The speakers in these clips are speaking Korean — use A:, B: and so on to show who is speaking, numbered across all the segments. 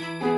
A: 나는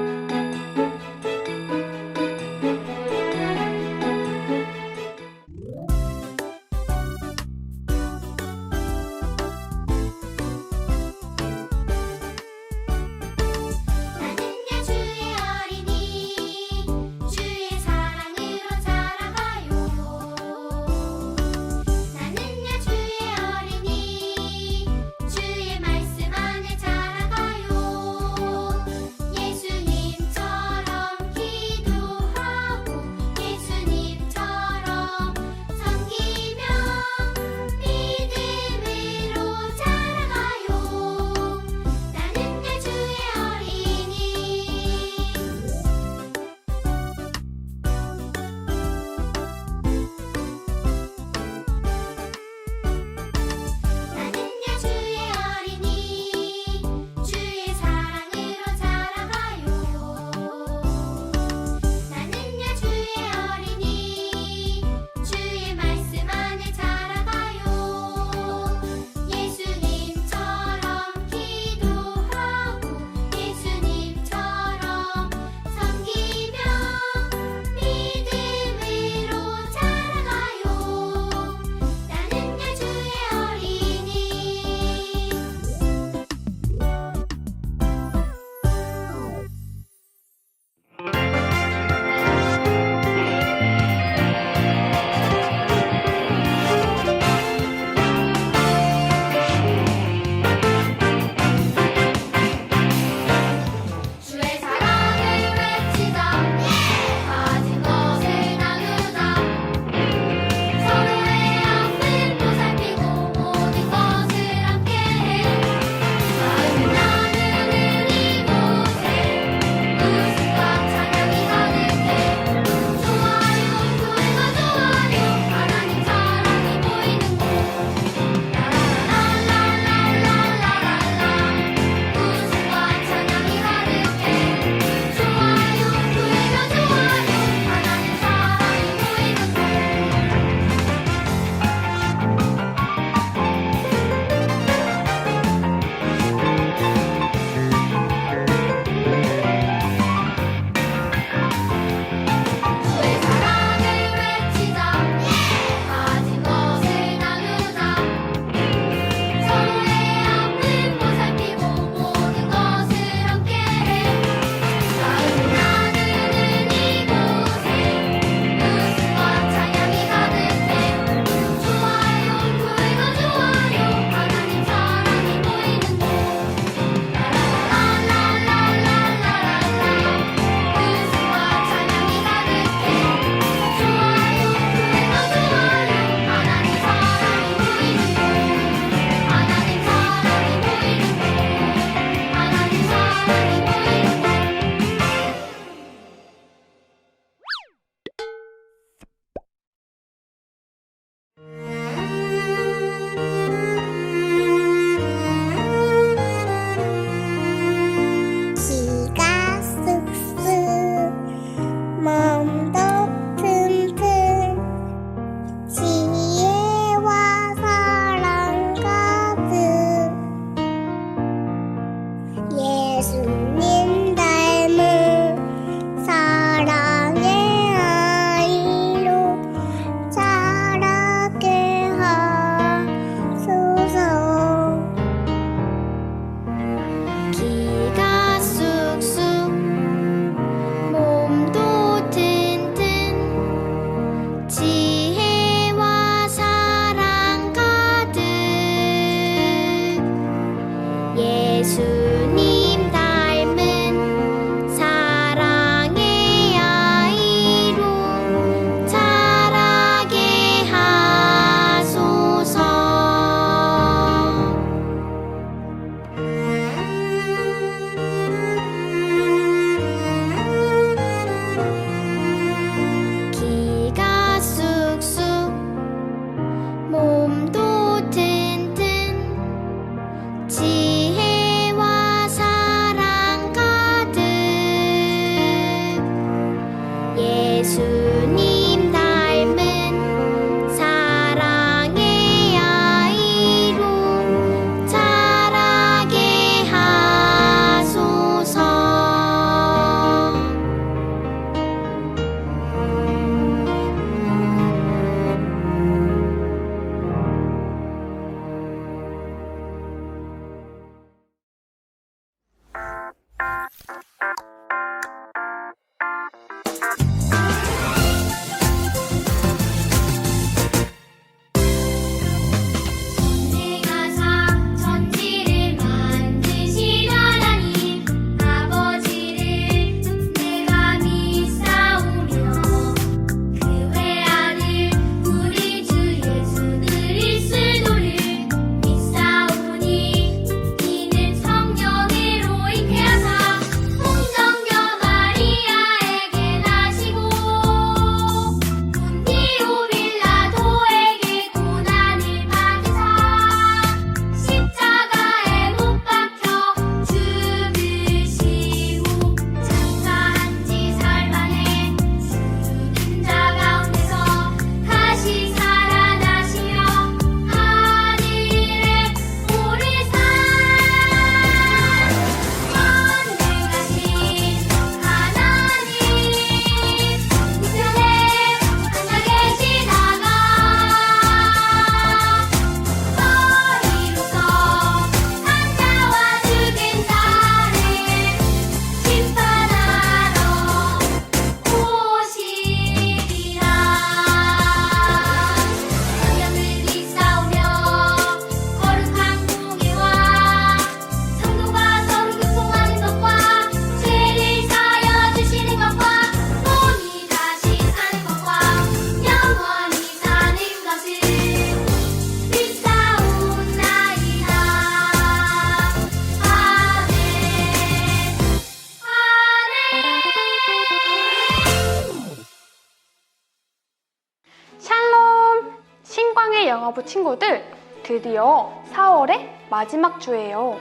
B: 친구들, 드디어 4월의 마지막 주예요.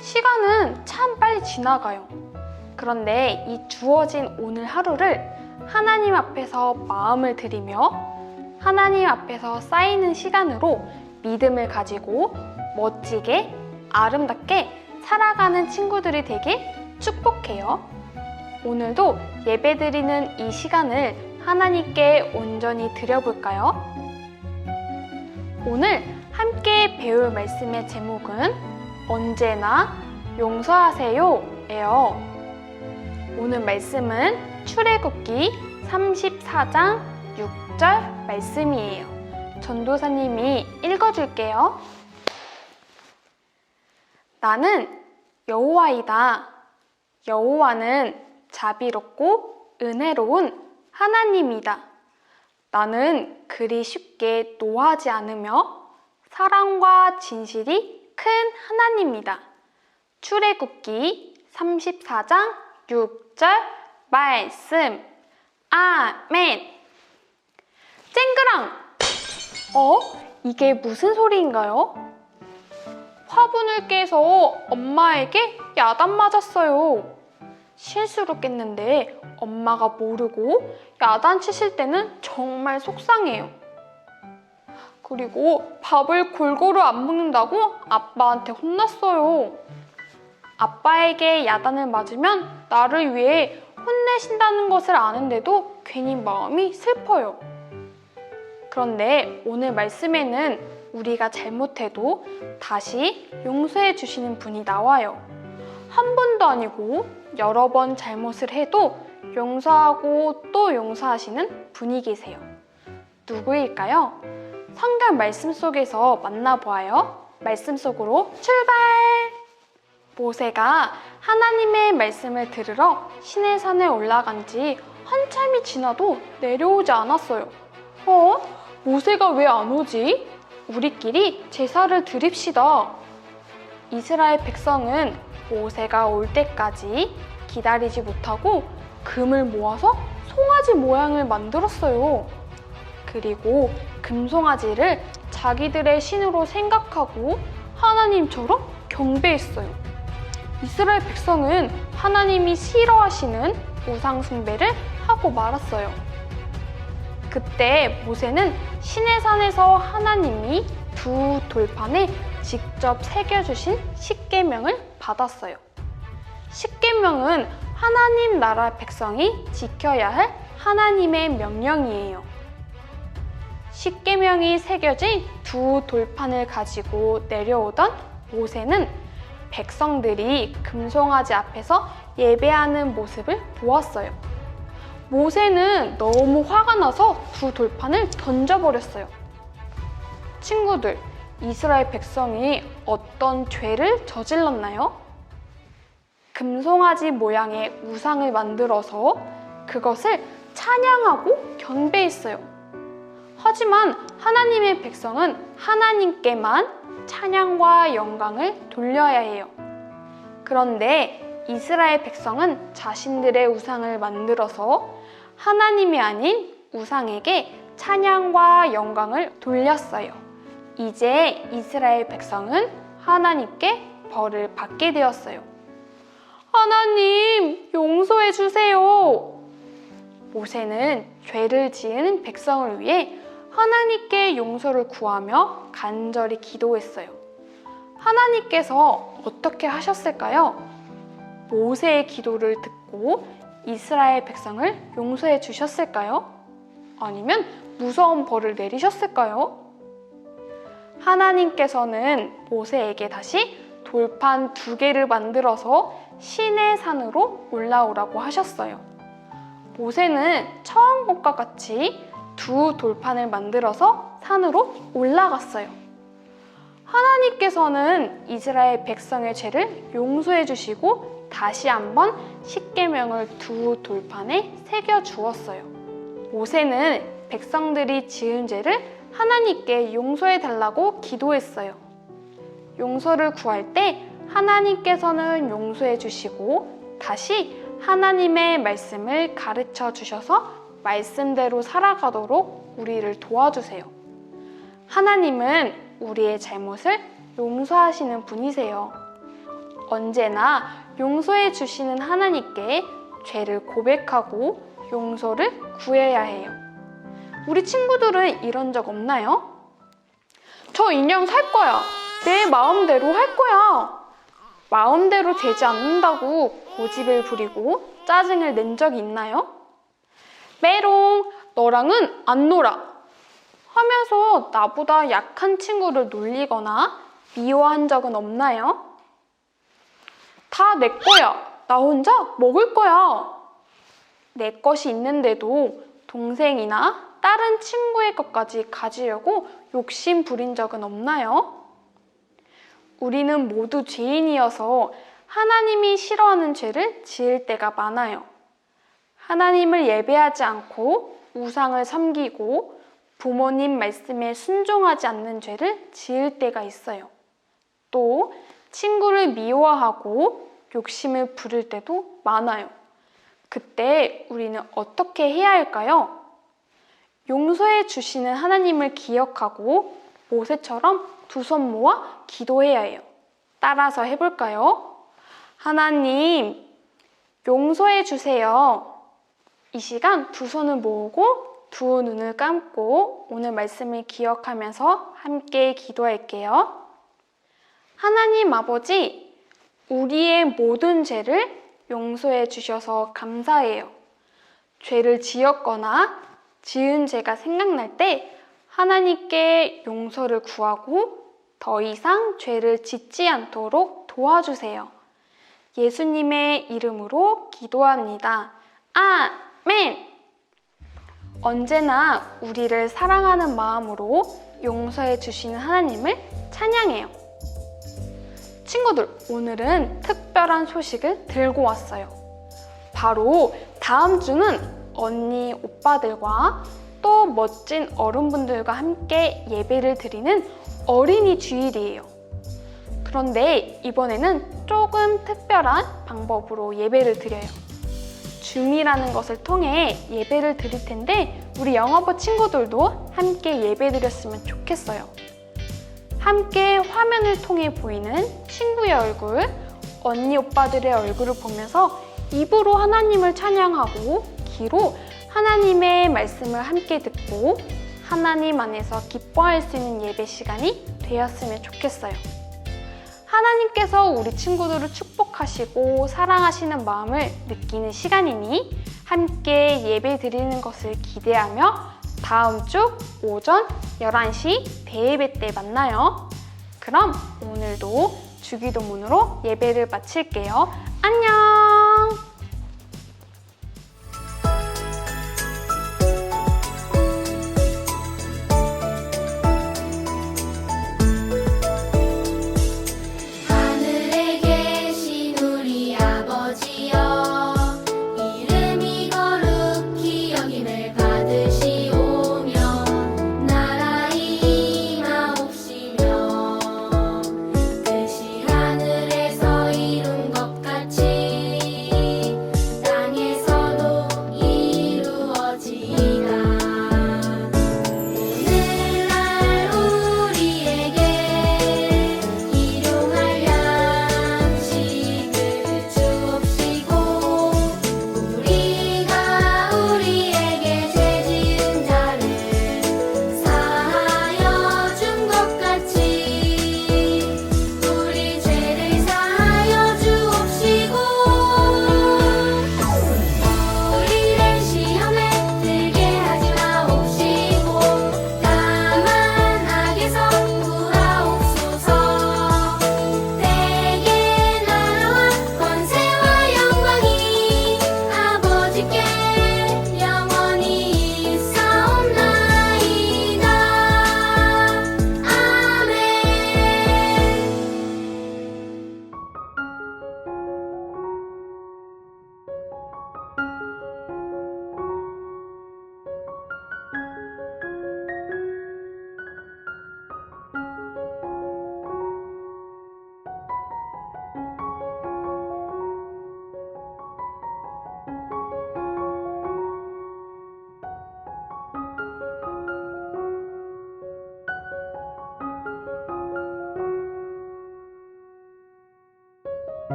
B: 시간은 참 빨리 지나가요. 그런데 이 주어진 오늘 하루를 하나님 앞에서 마음을 들이며 하나님 앞에서 쌓이는 시간으로 믿음을 가지고 멋지게 아름답게 살아가는 친구들이 되길 축복해요. 오늘도 예배드리는 이 시간을 하나님께 온전히 드려볼까요? 오늘 함께 배울 말씀의 제목은 언제나 용서하세요 예요. 오늘 말씀은 출애굽기 34장 6절 말씀이에요. 전도사님이 읽어줄게요. 나는 여호와이다. 여호와는 자비롭고 은혜로운 하나님이다. 나는 그리 쉽게 노하지 않으며 사랑과 진실이 큰 하나님이다. 출애굽기 34장 6절 말씀. 아멘. 쨍그랑! 어? 이게 무슨 소리인가요? 화분을 깨서 엄마에게 야단 맞았어요. 실수로 깼는데 엄마가 모르고 야단 치실 때는 정말 속상해요. 그리고 밥을 골고루 안 먹는다고 아빠한테 혼났어요. 아빠에게 야단을 맞으면 나를 위해 혼내신다는 것을 아는데도 괜히 마음이 슬퍼요. 그런데 오늘 말씀에는 우리가 잘못해도 다시 용서해 주시는 분이 나와요. 한 번도 아니고 여러 번 잘못을 해도 용서하고 또 용서하시는 분이 계세요. 누구일까요? 성경 말씀 속에서 만나보아요. 말씀 속으로 출발! 모세가 하나님의 말씀을 들으러 신의 산에 올라간 지 한참이 지나도 내려오지 않았어요. 어? 모세가 왜 안 오지? 우리끼리 제사를 드립시다. 이스라엘 백성은 모세가 올 때까지 기다리지 못하고 금을 모아서 송아지 모양을 만들었어요. 그리고 금송아지를 자기들의 신으로 생각하고 하나님처럼 경배했어요. 이스라엘 백성은 하나님이 싫어하시는 우상숭배를 하고 말았어요. 그때 모세는 신의 산에서 하나님이 두 돌판에 직접 새겨주신 십계명을 받았어요. 십계명은 하나님 나라 백성이 지켜야 할 하나님의 명령이에요. 십계명이 새겨진 두 돌판을 가지고 내려오던 모세는 백성들이 금송아지 앞에서 예배하는 모습을 보았어요. 모세는 너무 화가 나서 두 돌판을 던져버렸어요. 친구들, 이스라엘 백성이 어떤 죄를 저질렀나요? 금송아지 모양의 우상을 만들어서 그것을 찬양하고 경배했어요. 하지만 하나님의 백성은 하나님께만 찬양과 영광을 돌려야 해요. 그런데 이스라엘 백성은 자신들의 우상을 만들어서 하나님이 아닌 우상에게 찬양과 영광을 돌렸어요. 이제 이스라엘 백성은 하나님께 벌을 받게 되었어요. 하나님, 용서해 주세요. 모세는 죄를 지은 백성을 위해 하나님께 용서를 구하며 간절히 기도했어요. 하나님께서 어떻게 하셨을까요? 모세의 기도를 듣고 이스라엘 백성을 용서해 주셨을까요? 아니면 무서운 벌을 내리셨을까요? 하나님께서는 모세에게 다시 돌판 두 개를 만들어서 신의 산으로 올라오라고 하셨어요. 모세는 처음 것과 같이 두 돌판을 만들어서 산으로 올라갔어요. 하나님께서는 이스라엘 백성의 죄를 용서해 주시고 다시 한번 십계명을 두 돌판에 새겨 주었어요. 모세는 백성들이 지은 죄를 하나님께 용서해 달라고 기도했어요. 용서를 구할 때 하나님께서는 용서해 주시고 다시 하나님의 말씀을 가르쳐 주셔서 말씀대로 살아가도록 우리를 도와주세요. 하나님은 우리의 잘못을 용서하시는 분이세요. 언제나 용서해 주시는 하나님께 죄를 고백하고 용서를 구해야 해요. 우리 친구들은 이런 적 없나요? 저 인형 살 거야. 내 마음대로 할 거야. 마음대로 되지 않는다고 고집을 부리고 짜증을 낸 적이 있나요? 메롱, 너랑은 안 놀아. 하면서 나보다 약한 친구를 놀리거나 미워한 적은 없나요? 다 내 거야. 나 혼자 먹을 거야. 내 것이 있는데도 동생이나 다른 친구의 것까지 가지려고 욕심 부린 적은 없나요? 우리는 모두 죄인이어서 하나님이 싫어하는 죄를 지을 때가 많아요. 하나님을 예배하지 않고 우상을 섬기고 부모님 말씀에 순종하지 않는 죄를 지을 때가 있어요. 또 친구를 미워하고 욕심을 부릴 때도 많아요. 그때 우리는 어떻게 해야 할까요? 용서해 주시는 하나님을 기억하고 모세처럼 두 손 모아 기도해야 해요. 따라서 해볼까요? 하나님, 용서해 주세요. 이 시간 두 손을 모으고 두 눈을 감고 오늘 말씀을 기억하면서 함께 기도할게요. 하나님 아버지, 우리의 모든 죄를 용서해 주셔서 감사해요. 죄를 지었거나 지은 죄가 생각날 때 하나님께 용서를 구하고 더 이상 죄를 짓지 않도록 도와주세요. 예수님의 이름으로 기도합니다. 아멘! 언제나 우리를 사랑하는 마음으로 용서해 주시는 하나님을 찬양해요. 친구들, 오늘은 특별한 소식을 들고 왔어요. 바로 다음 주는 언니, 오빠들과 또 멋진 어른분들과 함께 예배를 드리는 어린이 주일이에요. 그런데 이번에는 조금 특별한 방법으로 예배를 드려요. 줌이라는 것을 통해 예배를 드릴 텐데 우리 영어부 친구들도 함께 예배 드렸으면 좋겠어요. 함께 화면을 통해 보이는 친구의 얼굴, 언니 오빠들의 얼굴을 보면서 입으로 하나님을 찬양하고 귀로 하나님의 말씀을 함께 듣고 하나님 안에서 기뻐할 수 있는 예배 시간이 되었으면 좋겠어요. 하나님께서 우리 친구들을 축복하시고 사랑하시는 마음을 느끼는 시간이니 함께 예배 드리는 것을 기대하며 다음 주 오전 11시 대예배 때 만나요. 그럼 오늘도 주기도문으로 예배를 마칠게요. 안녕!